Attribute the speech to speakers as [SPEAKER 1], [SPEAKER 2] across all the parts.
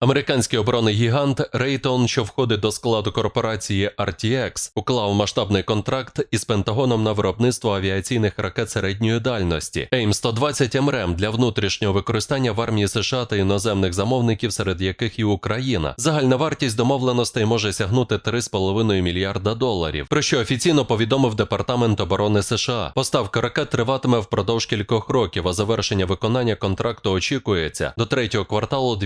[SPEAKER 1] Американський оборонний гігант Raytheon, що входить до складу корпорації RTX, уклав масштабний контракт із Пентагоном на виробництво авіаційних ракет середньої дальності AIM-120 МРМ для внутрішнього використання в армії США та іноземних замовників, серед яких і Україна. Загальна вартість домовленостей може сягнути 3,5 мільярда доларів, про що офіційно повідомив Департамент оборони США. Поставка ракет триватиме впродовж кількох років, а завершення виконання контракту очікується до третього кварталу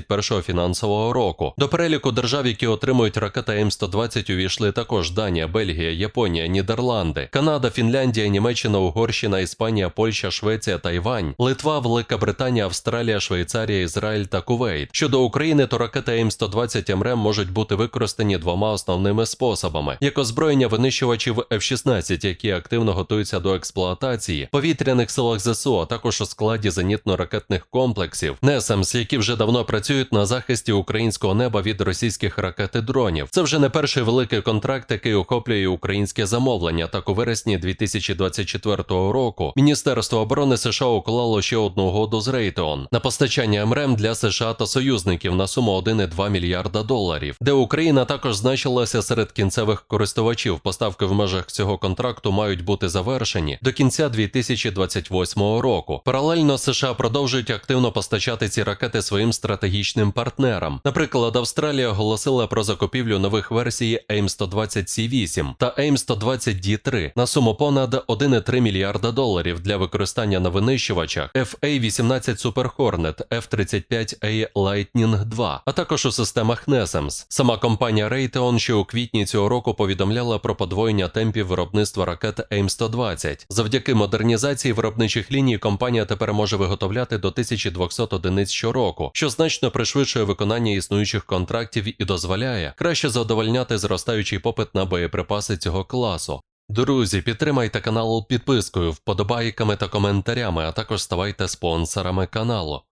[SPEAKER 1] 2031 фінансового року. До переліку держав, які отримують ракети М120, увійшли також Данія, Бельгія, Японія, Нідерланди, Канада, Фінляндія, Німеччина, Угорщина, Іспанія, Польща, Швеція, Тайвань, Литва, Велика Британія, Австралія, Швейцарія, Ізраїль та Кувейт. Щодо України, то ракети М120 МРЕМ можуть бути використані двома основними способами: як озброєння винищувачів F-16, які активно готуються до експлуатації, повітряних силах ЗСУ, а також у складі зенітно-ракетних комплексів, НЕСАМС, які вже давно працюють на захисті українського неба від російських ракет і дронів. Це вже не перший великий контракт, який охоплює українське замовлення. Так у вересні 2024 року Міністерство оборони США уклало ще одну угоду з Raytheon на постачання МРЕМ для США та союзників на суму 1,2 мільярда доларів, де Україна також значилася серед кінцевих користувачів. Поставки в межах цього контракту мають бути завершені до кінця 2028 року. Паралельно США продовжують активно постачати ці ракети своїм стратегічним партнерам. Наприклад, Австралія оголосила про закупівлю нових версій AIM-120C8 та AIM-120D3 на суму понад 1,3 мільярда доларів для використання на винищувачах FA-18 Super Hornet, F-35A Lightning 2, а також у системах NESAMS. Сама компанія Raytheon ще у квітні цього року повідомляла про подвоєння темпів виробництва ракет AIM-120. Завдяки модернізації виробничих ліній компанія тепер може виготовляти до 1200 одиниць щороку, що значно пришвидшує виконання існуючих контрактів і дозволяє краще задовольняти зростаючий попит на боєприпаси цього класу. Друзі, підтримайте канал підпискою, вподобайками та коментарями, а також ставайте спонсорами каналу.